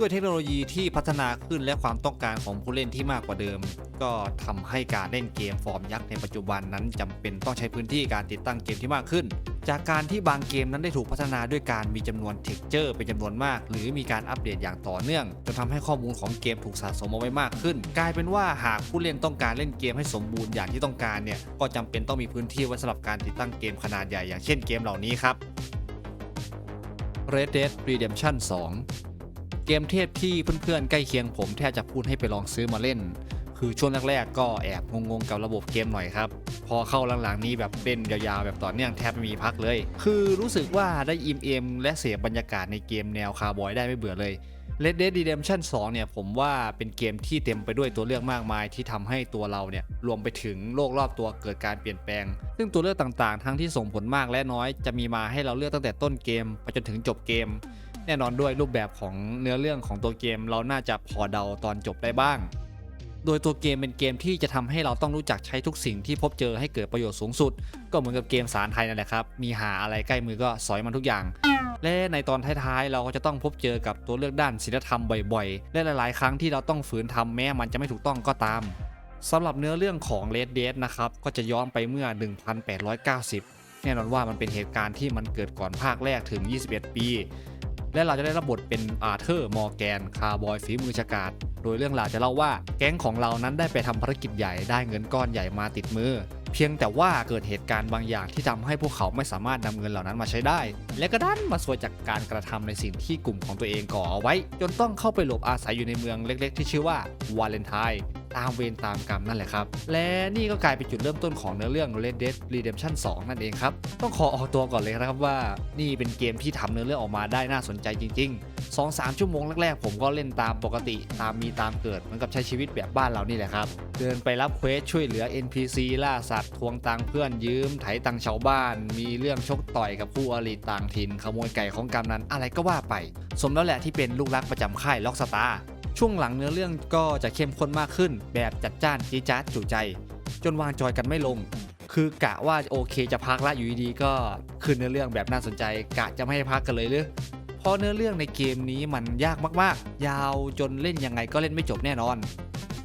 ด้วยเทคโนโลยีที่พัฒนาขึ้นและความต้องการของผู้เล่นที่มากกว่าเดิม ก็ทำให้การเล่นเกมฟอร์มยักษ์ในปัจจุบันนั้นจำเป็นต้องใช้พื้นที่การติดตั้งเกมที่มากขึ้น จากการที่บางเกมนั้นได้ถูกพัฒนาด้วยการมีจำนวนเท็กเจอร์เป็นจำนวนมาก หรือมีการอัปเดตอย่างต่อเนื่องจนทำให้ข้อมูลของเกมถูกสะสมเอาไว้มากขึ้น กลายเป็นว่าหากผู้เล่นต้องการเล่นเกมให้สมบูรณ์อย่างที่ต้องการเนี่ยก็จำเป็นต้องมีพื้นที่ไว้สำหรับการติดตั้งเกมขนาดใหญ่อย่างเช่นเกมเหล่านี้ครับ Red Dead Redemption 2 เกมเทพที่เพื่อนๆใกล้เคียงผมแทบจะพูดให้ไปลองซื้อมาเล่น คือช่วงแรกๆก็แอบงงๆกับระบบเกมหน่อยครับ พอเข้าหลังๆนี้แบบเล่นยาวๆแบบต่อเนื่องแทบไม่มีพักเลย คือรู้สึกว่าได้อิ่มเอมและเสพบรรยากาศในเกมแนวคาร์บอยได้ไม่เบื่อเลย Red Dead Redemption 2 เนี่ยผมว่าเป็นเกมที่เต็มไปด้วยตัวเลือกมากมายที่ทำให้ตัวเราเนี่ยรวมไปถึงโลกรอบตัวเกิดการเปลี่ยนแปลง ซึ่งตัวเลือกต่างๆ ทั้งที่ส่งผลมากและน้อยจะมีมาให้เราเลือกตั้งแต่ต้นเกมไปจนถึงจบเกม แน่นอนด้วยรูปแบบของเนื้อเรื่องของตัวเกม เราน่าจะพอเดาตอนจบได้บ้าง โดยตัวเกมเป็นเกมที่จะทำให้เราต้องรู้จักใช้ทุกสิ่งที่พบเจอให้เกิดประโยชน์สูงสุด ก็เหมือนกับเกมสารไทยนั่นแหละครับ มีหาอะไรใกล้มือก็สอยมันทุกอย่าง และในตอนท้ายๆ เราก็จะต้องพบเจอกับตัวเลือกด้านศีลธรรมบ่อยๆ และหลายๆ ครั้งที่เราต้องฝืนทำแม้มันจะไม่ถูกต้องก็ตามสำหรับเนื้อเรื่องของ Red Dead นะครับก็จะย้อนไปเมื่อ 1890 แน่นอนว่ามันเป็นเหตุการณ์ที่มันเกิดก่อนภาคแรกถึง 21 ปี และเราจะได้รับบทเป็นอาร์เธอร์มอร์แกนคาร์บอยฝีมือฉกาจโดยเรื่องราวจะเล่าว่าแก๊งของเรานั้นได้ไปทำภารกิจใหญ่ได้เงินก้อนใหญ่มาติดมือ เพียงแต่ว่าเกิดเหตุการณ์บางอย่างที่ทำให้พวกเขาไม่สามารถนำเงินเหล่านั้นมาใช้ได้ และก็ดันมาสวยจากการกระทำในสิ่งที่กลุ่มของตัวเองก่อเอาไว้ จนต้องเข้าไปหลบอาศัยอยู่ในเมืองเล็ก ๆ ที่ชื่อว่าวาเลนไทน์ ตามเวรตามกรรมนั่นแหละครับ และนี่ก็กลายเป็นจุดเริ่มต้นของเนื้อเรื่อง Red Dead Redemption 2 นั่นเองครับ ต้องขอออกตัวก่อนเลยนะครับว่า นี่เป็นเกมที่ทำเนื้อเรื่องออกมาได้น่าสนใจจริง ๆ 2-3 ชั่วโมงแรกๆ ผมก็เล่นตามปกติตามมีตามเกิด เหมือนกับใช้ชีวิตแบบบ้านเรานี่แหละครับ เดินไปรับเควสช่วยเหลือ NPC ล่าสัตว์ ทวงตังค์เพื่อนยืม ไถตังค์ชาวบ้าน มีเรื่องชกต่อยกับผู้อริต่างถิ่นขโมยไก่ของกำนันอะไรก็ว่าไป สมแล้วแหละที่เป็นลูกรักประจำค่ายล็อกสตาร์ ช่วงหลังเนื้อเรื่องก็จะเข้มข้นมากขึ้น แบบจัดจ้านจี๊จ๊าดจุใจ จนวางจอยกันไม่ลง คือกะว่าโอเคจะพักละอยู่ดีๆก็ขึ้นเนื้อเรื่องแบบน่าสนใจกะจะไม่ให้พักกันเลยหรือเพราะเนื้อเรื่องในเกมนี้มันยากมากๆ ยาวจนเล่นยังไงก็เล่นไม่จบแน่นอน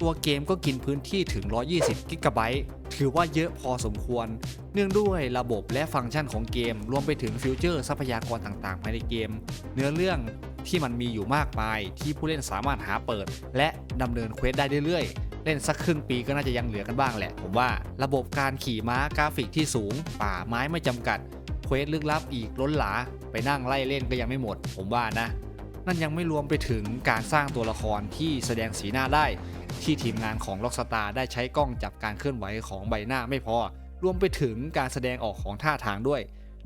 ตัวเกมก็กินพื้นที่ถึง 120 กิกะไบต์ถือว่าเยอะพอสมควร เนื่องด้วยระบบและฟังก์ชันของเกม รวมไปถึงฟิวเจอร์ทรัพยากรต่างๆภายในเกม เนื้อเรื่อง ที่มันมีอยู่มากมายที่ผู้เล่นสามารถหาเปิด และดำเนินเควสได้เรื่อยๆ เล่นสักครึ่งปีก็น่าจะยังเหลือกันบ้างแหละ ผมว่าระบบการขี่ม้ากราฟิกที่สูง ป่าไม้ไม่จำกัดเควสลึกลับอีกล้นหลา ไปนั่งไล่เล่นก็ยังไม่หมด ผมว่านะ นั่นยังไม่รวมไปถึงการสร้างตัวละครที่แสดงสีหน้าได้ ที่ทีมงานของ Rockstar ได้ใช้กล้องจับการเคลื่อนไหวของใบหน้าไม่พอ รวมไปถึงการแสดงออกของท่าทางด้วย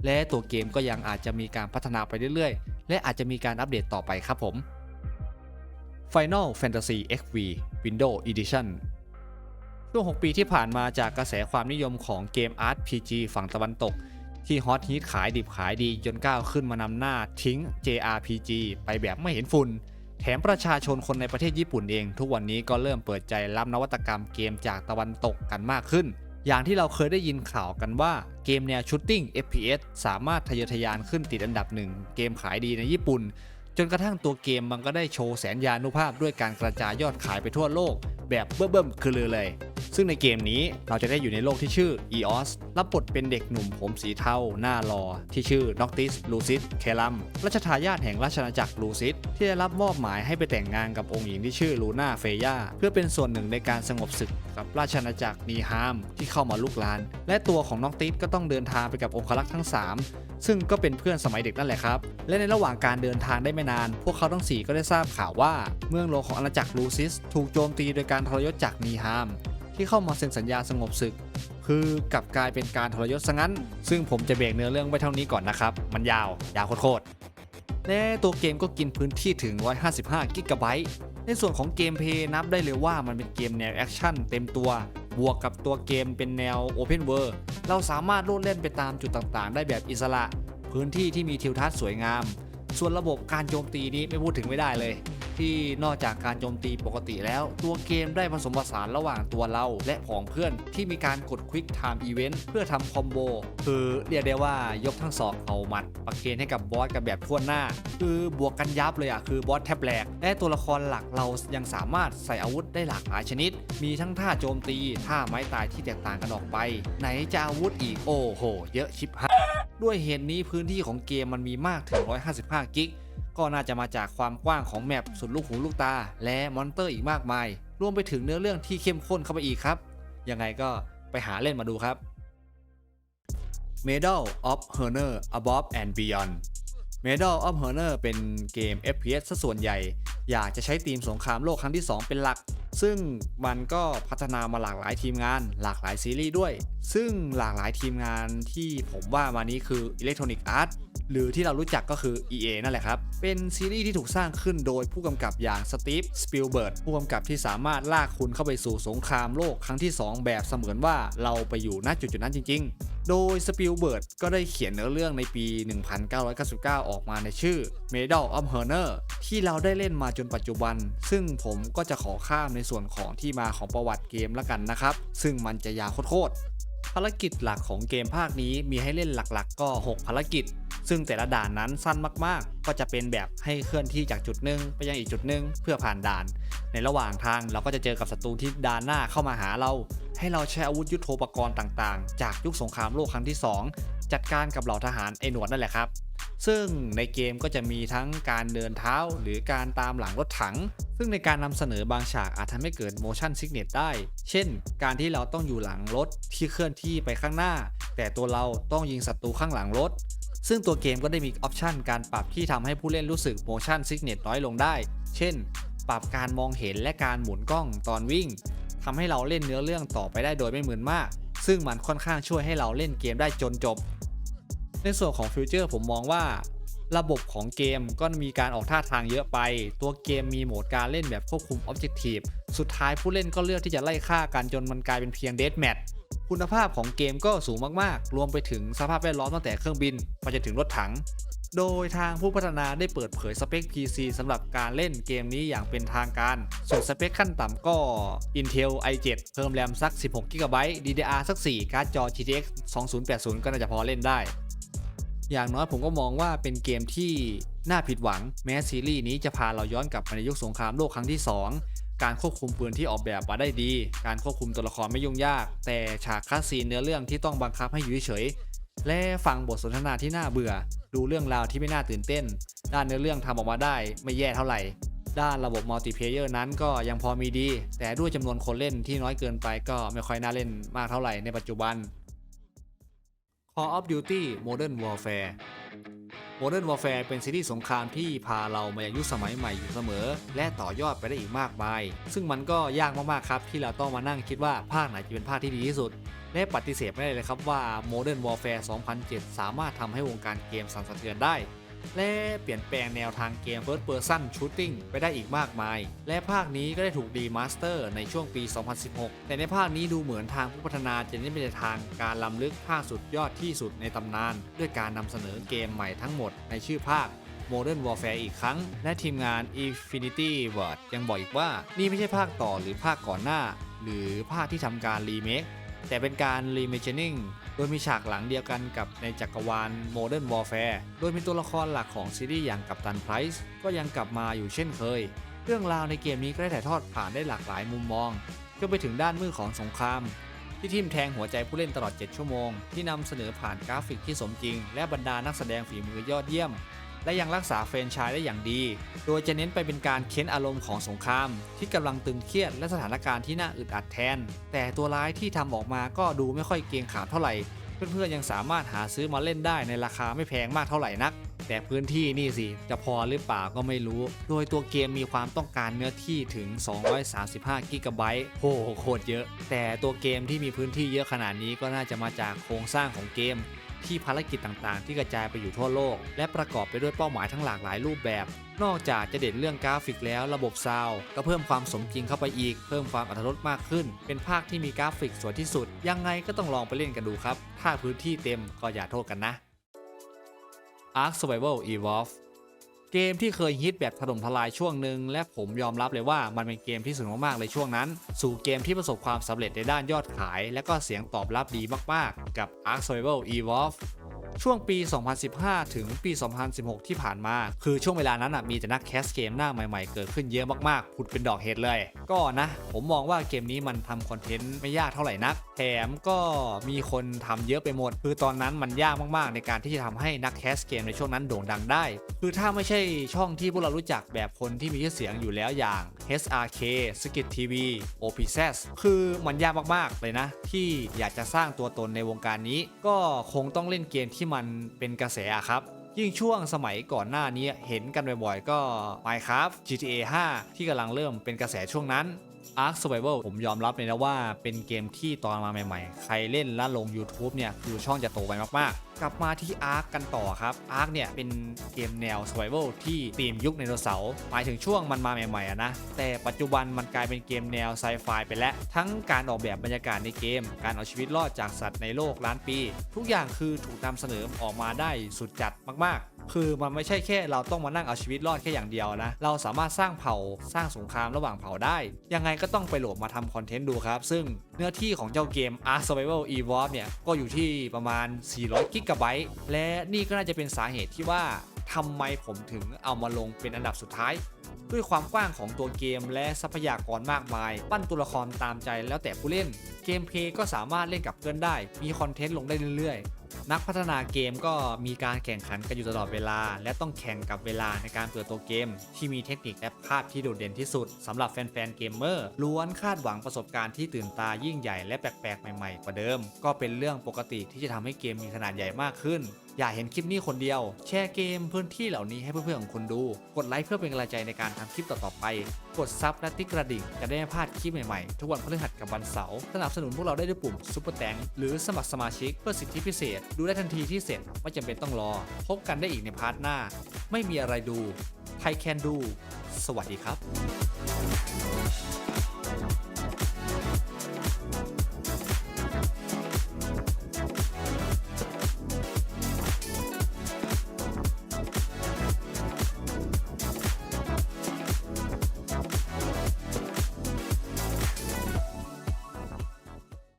และตัวเกมก็ยังอาจจะมีการพัฒนาไปเรื่อยๆ และอาจจะมีการอัปเดตต่อไปครับผม Final Fantasy XV Windows Edition ช่วง 6 ปีที่ผ่านมาจากกระแสความนิยมของเกม RPG ฝั่งตะวันตก ที่ฮอตฮิตขายดิบขายดีจนก้าวขึ้นมานำหน้าทิ้ง JRPG ไปแบบไม่เห็นฝุ่น แถมประชาชนคนในประเทศญี่ปุ่นเอง ทุกวันนี้ก็เริ่มเปิดใจรับนวัตกรรมเกมจากตะวันตกกันมากขึ้น อย่างที่เราเคยได้ยินข่าวกันว่าเกมแนวชูตติ้ง FPS สามารถทะเยอทะยานขึ้นติดอันดับหนึ่งเกมขายดีในญี่ปุ่น จนกระทั่งตัวเกมมันก็ได้โชว์แสนยานุภาพด้วยการกระจายยอดขายไปทั่วโลก แบบเบิ่มๆคือเลือเลย ซึ่งในเกมนี้เราจะได้อยู่ในโลกที่ชื่อ EOS รับบทเป็นเด็กหนุ่มผมสีเทาหน้าหลอที่ชื่อ Noctis Lucid k e l a m รัชทายาทแห่งราชอาณาจักรลูซิดที่ได้รับมอบหมายให้ไปแต่งงานกับองค์หญิงที่ชื่อลูน่าเฟย่าเพื่อเป็นส่วนหนึ่งในการสงบศึกกับราชอาณาจักรนีฮามที่เข้ามาลุกลาน และตัวของน็อกติสก็ต้องเดินทางไปกับองครักษ์ทั้ง 3 ซึ่งก็เป็นเพื่อนสมัยเด็กนั่นแหละครับ และในระหว่างการเดินทางได้ไม่นาน พวกเขาทั้งสี่ก็ได้ทราบข่าวว่า เมืองหลวงของอาณาจักรลูซิส ถูกโจมตีโดยการทรยศจากนีฮาม ที่เข้ามาเซ็นสัญญาสงบศึก คือกลับกลายเป็นการทรยศซะงั้น ซึ่งผมจะเบรกเนื้อเรื่องไว้เท่านี้ก่อนนะครับ มันยาว ยาวโคตร และตัวเกมก็กินพื้นที่ถึง 155 กิกะไบต์ในส่วนของเกมเพย์นับได้เลยว่ามันเป็นเกมแนวแอคชั่นเต็มตัว บวกกับตัวเกมเป็นแนว Open World เราสามารถโลดเล่นไปตามจุดต่างๆ ได้แบบอิสระ พื้นที่ที่มีทิวทัศน์สวยงาม ส่วนระบบการโจมตีนี้ไม่พูดถึงไม่ได้เลย ที่นอกจากการโจมตีปกติแล้ว ตัวเกมได้ผสมผสานระหว่างตัวเราและของเพื่อนที่มีการกด Quick Time Event เพื่อทำคอมโบคือเรียกได้ว่ายกทั้งสองเอาหมัด ประเคนให้กับบอสกันแบบทั่วหน้า คือบวกกันยับเลยอะคือบอสแทบแหลกและตัวละครหลักเรายังสามารถใส่อาวุธได้หลากหลายชนิด มีทั้งท่าโจมตีท่าไม้ตายที่แตกต่างกันออกไป ไหนจะอาวุธอีกโอ้โห เยอะชิบหาย ด้วยเหตุนี้พื้นที่ของเกมมันมีมากถึง 155 กิก ก็น่าจะมาจากความกว้างของแมปสุดลูกหูลูกตา และมอนเตอร์อีกมากมาย รวมไปถึงเนื้อเรื่องที่เข้มข้นเข้าไปอีกครับ ยังไงก็ไปหาเล่นมาดูครับ Medal of Honor Above and Beyond Medal of Honor เป็นเกม FPS ซะส่วนใหญ่ อยากจะใช้ธีมสงครามโลกครั้งที่ 2 เป็นหลัก ซึ่งมันก็พัฒนามาหลากหลายทีมงาน หลากหลายซีรีส์ด้วย ซึ่งหลากหลายทีมงานที่ผมว่ามานี้คือ Electronic Arts หรือที่เรารู้จักก็คือ EA นั่นแหละครับ เป็นซีรีส์ที่ถูกสร้างขึ้นโดยผู้กำกับอย่างสตีฟสปิลเบิร์กผู้กำกับที่สามารถลากคุณเข้าไปสู่สงครามโลกครั้งที่ 2 แบบเสมือนว่าเราไปอยู่ณจุดๆนั้นจริง ๆ โดยสปิลเบิร์ตก็ได้เขียนเนื้อเรื่องในปี 1999 ออกมาในชื่อ Medal of Honor ที่เราได้เล่นมาจนปัจจุบัน ซึ่งผมก็จะขอข้ามในส่วนของที่มาของประวัติเกมละกันนะครับ ซึ่งมันจะยาวโคตรภารกิจหลักของเกมภาคนี้มีให้เล่นหลักๆ ก็ 6 ภารกิจ ซึ่งแต่ละด่านนั้นสั้นมากๆก็จะเป็นแบบให้เคลื่อนที่จากจุดหนึ่งไปยังอีกจุดหนึ่งเพื่อผ่านด่าน ในระหว่างทางเราก็จะเจอกับศัตรูที่ด่านหน้าเข้ามาหาเรา ให้เราใช้อาวุธยุโทโธปกรณ์ต่างๆ จากยุคสงครามโลกครั้งที่ 2 จัดการกับเหล่าทหารไอหนวดนั่นแหละครับ ซึ่งในเกมก็จะมีทั้งการเดินเท้า หรือการตามหลังรถถัง ซึ่งในการนำเสนอบางฉากอาจทำให้เกิด motion sickness ได้ เช่น การที่เราต้องอยู่หลังรถที่เคลื่อนที่ไปข้างหน้า แต่ตัวเราต้องยิงศัตรูข้างหลังรถ ซึ่งตัวเกมก็ได้มีออปชันการปรับที่ทำให้ผู้เล่นรู้สึก motion sickness น้อยลงได้ เช่น ปรับการมองเห็นและการหมุนกล้องตอนวิ่งทำให้เราเล่นเนื้อเรื่องต่อไปได้โดยไม่มึนมาก ซึ่งมันค่อนข้างช่วยให้เราเล่นเกมได้จนจบ ในส่วนของฟิวเจอร์ผมมองว่า ระบบของเกมก็มีการออกท่าทางเยอะไป ตัวเกมมีโหมดการเล่นแบบควบคุม Objective สุดท้ายผู้เล่นก็เลือกที่จะไล่ฆ่ากันจนมันกลายเป็นเพียงเด a แมท คุณภาพของเกมก็สูงมากๆ รวมไปถึงสภาพแวดล้อมตั้งแต่เครื่องบินไปจนถึงรถถัง โดยทางผู้พัฒนาได้เปิดเผยสเปค PC สำหรับการเล่นเกมนี้อย่างเป็นทางการ ส่วนสเปคขั้นต่ำก็ Intel i7 เพิ่มแรมสัก 16 GB DDR สัก 4 การ์ดจอ GTX 2080 ก็น่าจะพอเล่นได้ อย่างน้อยผมก็มองว่าเป็นเกมที่น่าผิดหวัง แม้ซีรีส์นี้จะพาเราย้อนกลับไปในยุคสงครามโลกครั้งที่ 2 การควบคุมปืนที่ออกแบบมาได้ดี การควบคุมตัวละครไม่ยุ่งยาก แต่ฉากคัสซีนเนื้อเรื่องที่ต้องบังคับให้อยู่เฉยและฟังบทสนทนาที่น่าเบื่อ ดูเรื่องราวที่ไม่น่าตื่นเต้น ด้านเนื้อเรื่องทำออกมาได้ไม่แย่เท่าไหร่ ด้านระบบมัลติเพเยอร์นั้นก็ยังพอมีดี แต่ด้วยจำนวนคนเล่นที่น้อยเกินไปก็ไม่ค่อยน่าเล่นมากเท่าไหร่ในปัจจุบัน Call of Duty Modern Warfare Modern Warfare เป็นซีรีส์สงครามที่พาเรามายังยุคสมัยใหม่อยู่เสมอ และต่อยอดไปได้อีกมากมาย ซึ่งมันก็ยากมากๆครับ ที่เราต้องมานั่งคิดว่าภาคไหนจะเป็นภาคที่ดีที่สุด และปฏิเสธไม่ได้เลยครับว่า Modern Warfare 2007 สามารถทำให้วงการเกมสั่นสะเทือนได้ และเปลี่ยนแปลงแนวทางเกม First Person Shooting ไปได้อีกมากมาย และภาคนี้ก็ได้ถูกดีมาสเตอร์ในช่วงปี 2016 แต่ในภาคนี้ดูเหมือนทางผู้พัฒนาจะเน้นไปในทางการล้ำลึกภาคสุดยอดที่สุดในตำนาน ด้วยการนำเสนอเกมใหม่ทั้งหมดในชื่อภาค Modern Warfare อีกครั้ง และทีมงาน Infinity Ward ยังบอกอีกว่า นี่ไม่ใช่ภาคต่อหรือภาคก่อนหน้า หรือภาคที่ทำการรีเมค แต่เป็นการรีเมจินิ่งโดยมีฉากหลังเดียวกันกับในจักรวาล Modern Warfare โดยมีตัวละครหลักของซีรีส์อย่างกัปตันไพรส์ก็ยังกลับมาอยู่เช่นเคย เรื่องราวในเกมนี้ก็ได้ถ่ายทอดผ่านได้หลากหลายมุมมองจนไปถึงด้านมืดของสงคราม ที่ทิมแทงหัวใจผู้เล่นตลอด 7 ชั่วโมง ที่นำเสนอผ่านกราฟิกที่สมจริง และบรรดานักแสดงฝีมือยอดเยี่ยม และยังรักษาเฟรนไชายได้อย่างดี โดยจะเน้นไปเป็นการเค้นอารมณ์ของสงคราม ที่กำลังตึงเครียดและสถานการณ์ที่น่าอึดอัดแทน แต่ตัวร้ายที่ทำออกมาก็ดูไม่ค่อยเกรงขามเท่าไหร่ เพื่อนๆยังสามารถหาซื้อมาเล่นได้ในราคาไม่แพงมากเท่าไหร่นักแต่พื้นที่นี่สิ จะพอหรือเปล่าก็ไม่รู้ โดยตัวเกมมีความต้องการเนื้อที่ถึง 235 กิกะไบต์โหโคตรเยอะ แต่ตัวเกมที่มีพื้นที่เยอะขนาดนี้ก็น่าจะมาจากโครงสร้างของเกม ที่ภารกิจต่างๆ ที่กระจายไปอยู่ทั่วโลก และประกอบไปด้วยเป้าหมายทั้งหลากหลายรูปแบบ นอกจากจะเด่นเรื่องกราฟิกแล้วระบบซาวก็เพิ่มความสมจริงเข้าไปอีก เพิ่มความอรรถรสมากขึ้น เป็นภาคที่มีกราฟิกสวยที่สุด ยังไงก็ต้องลองไปเล่นกันดูครับ ถ้าพื้นที่เต็มก็อย่าโทษกันนะ Ark Survival Evolve เกมที่เคยฮิตแบบถล่มทลายช่วงหนึ่งและผมยอมรับเลยว่ามันเป็นเกมที่สนุกมากๆเลยช่วงนั้น สู่เกมที่ประสบความสำเร็จในด้านยอดขาย และก็เสียงตอบรับดีมากๆ กับ Ark Survival Evolve ช่วงปี 2015 ถึงปี 2016 ที่ผ่านมา คือช่วงเวลานั้นมีแต่นักแคสเกมหน้าใหม่ๆ เกิดขึ้นเยอะมากๆผุดเป็นดอกเห็ดเลย ก็นะ ผมมองว่าเกมนี้มันทำคอนเทนต์ไม่ยากเท่าไหร่นัก แถมก็มีคนทำเยอะไปหมด คือตอนนั้นมันยากมากๆ ในการที่จะทำให้นักแคสเกมในช่วงนั้นโด่งดังได้ คือถ้าไม่ใช่ช่องที่พวกเรารู้จักแบบคนที่มีชื่อเสียงอยู่แล้วอย่าง SRK Skit TV OPZ คือมันยากมากๆเลยนะ ที่อยากจะสร้างตัวตนในวงการนี้ ก็คงต้องเล่นเกมที่มันเป็นกระแสะครับยิ่งช่วงสมัยก่อนหน้านี้เห็นกันบ่อยๆก็ Minecraft GTA 5 ที่กำลังเริ่มเป็นกระแสช่วงนั้น Ark Survival ผมยอมรับเลยนะว่าเป็นเกมที่ตอนมาใหม่ๆ ใครเล่นแล้วลง YouTube เนี่ย คือช่องจะโตไปมากๆ กลับมาที่ Ark กันต่อครับ Ark เนี่ย เป็นเกมแนว Survival ที่ตีมยุคไดโนเสาร์หมายถึงช่วงมันมาใหม่ๆะนะ แต่ปัจจุบันมันกลายเป็นเกมแนวไซไฟไปแล้ว ทั้งการออกแบบบรรยากาศในเกม การเอาชีวิตรอดจากสัตว์ในโลกล้านปี ทุกอย่างคือถูกนำเสนอออกมาได้สุดจัดมากๆ คือมันไม่ใช่แค่เราต้องมานั่งเอาชีวิตรอดแค่อย่างเดียวนะ เราสามารถสร้างเผ่าสร้างสงครามระหว่างเผ่าได้ ยังไงก็ต้องไปโหลดมาทำคอนเทนต์ดูครับ ซึ่งเนื้อที่ของเจ้าเกม Ark Survival Evolve เนี่ยก็อยู่ที่ประมาณ 400กิกะไบต์และนี่ก็น่าจะเป็นสาเหตุที่ว่าทำไมผมถึงเอามาลงเป็นอันดับสุดท้าย ด้วยความกว้างของตัวเกมและทรัพยากรมากมาย ปั้นตัวละครตามใจแล้วแต่ผู้เล่น เกมเพลย์ก็สามารถเล่นกับเพื่อนได้ มีคอนเทนต์ลงได้เรื่อยๆ นักพัฒนาเกมก็มีการแข่งขันกันอยู่ตลอดเวลา และต้องแข่งกับเวลาในการเปิดตัวเกม ที่มีเทคนิคและภาพที่โดดเด่นที่สุดสำหรับแฟนๆเกมเมอร์ล้วนคาดหวังประสบการณ์ที่ตื่นตายิ่งใหญ่และแปลกๆ ใหม่ๆ กว่าเดิม ก็เป็นเรื่องปกติที่จะทำให้เกมมีขนาดใหญ่มากขึ้น อย่าเห็นคลิปนี้คนเดียว แชร์เกมพื้นที่เหล่านี้ให้เพื่อนๆของคุณดู กดไลค์เพื่อเป็นกำลังใจในการทำคลิปต่อๆไป กดซับและติ๊กกระดิ่งจะได้ไม่พลาดคลิปใหม่ๆทุกวันพฤหัสกับวันเสาร์สนับสนุนพวกเราได้ด้วยปุ่มซุปเปอร์แตงหรือสมัครสมาชิกเพื่อสิทธิพิเศษดูได้ทันทีที่เสร็จไม่จำเป็นต้องรอ พบกันได้อีกในพาร์ทหน้า ไม่มีอะไรดูไทยแคนดู สวัสดีครับ